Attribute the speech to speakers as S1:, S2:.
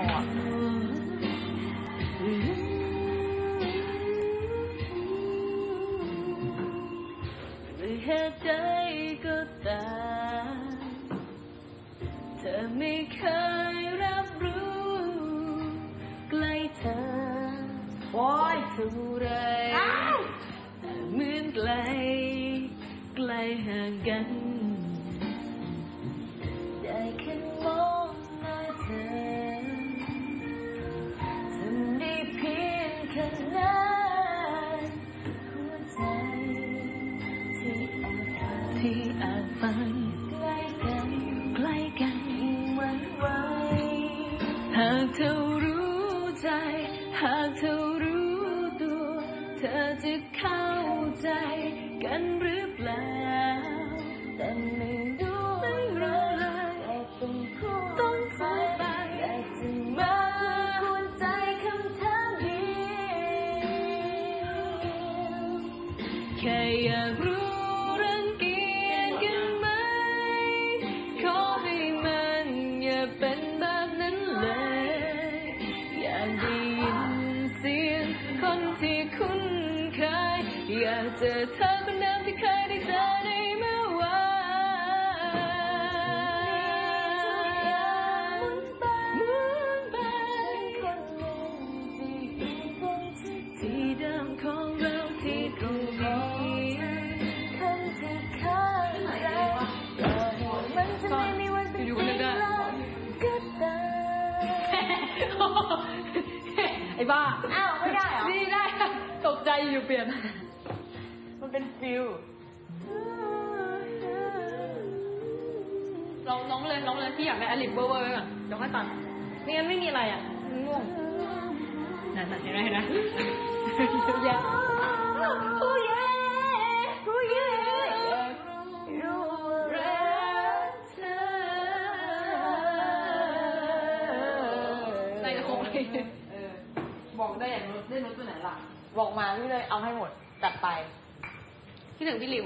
S1: ออะ
S2: ด้วใดก็ตามเธอไม่เคยรับรู้ใกล้เธอ
S1: โอ้ย
S2: เท่าไรแต่เหมือนไกล ไกลห่างกัน ยงแค่นั้นหัวใจที่อาจฝันใกล้กันใกล้กันยิ่งหวันไหวหากเธอรู้ใจ หากเธอรู้ตัว เธอจะเข้าใจกันหรือเปล่า แค่อยากรู้รังเกียจกันไหม ขอให้มันอย่าเป็นแบบนั้นเลย อยากได้ยินเสียงคนที่คุ้นเคย อยากเจอเธอคนเดิมที่เคยได้เจอใน
S1: บ้า
S2: อ้าวไม่ได้เหรอ
S1: นี่ได้ค่ะตกใจอยู่เปลี่ยน
S2: มันเป็นฟิล
S1: ร้องร้องเลยร้องเลยพี่อยากได้อลิปเวอร์เวอร์ไว้ก่อนเดี๋ยวค่อยตัดไม่งั้นไม่มีอะไรอะมันง่วงนั่นนั่นเห็นไหมเห็นไหมเยอะแยะ
S2: โอ้ยโอ้ยรู้รักเธอ
S1: ในกระโปรงเลย
S3: เออ บอกได้อย่างนู้นรถตัวไหนล่ะ
S2: บอกมาพี่เลยเอาให้หมดจัดไป
S1: คิดถึงพี่ริว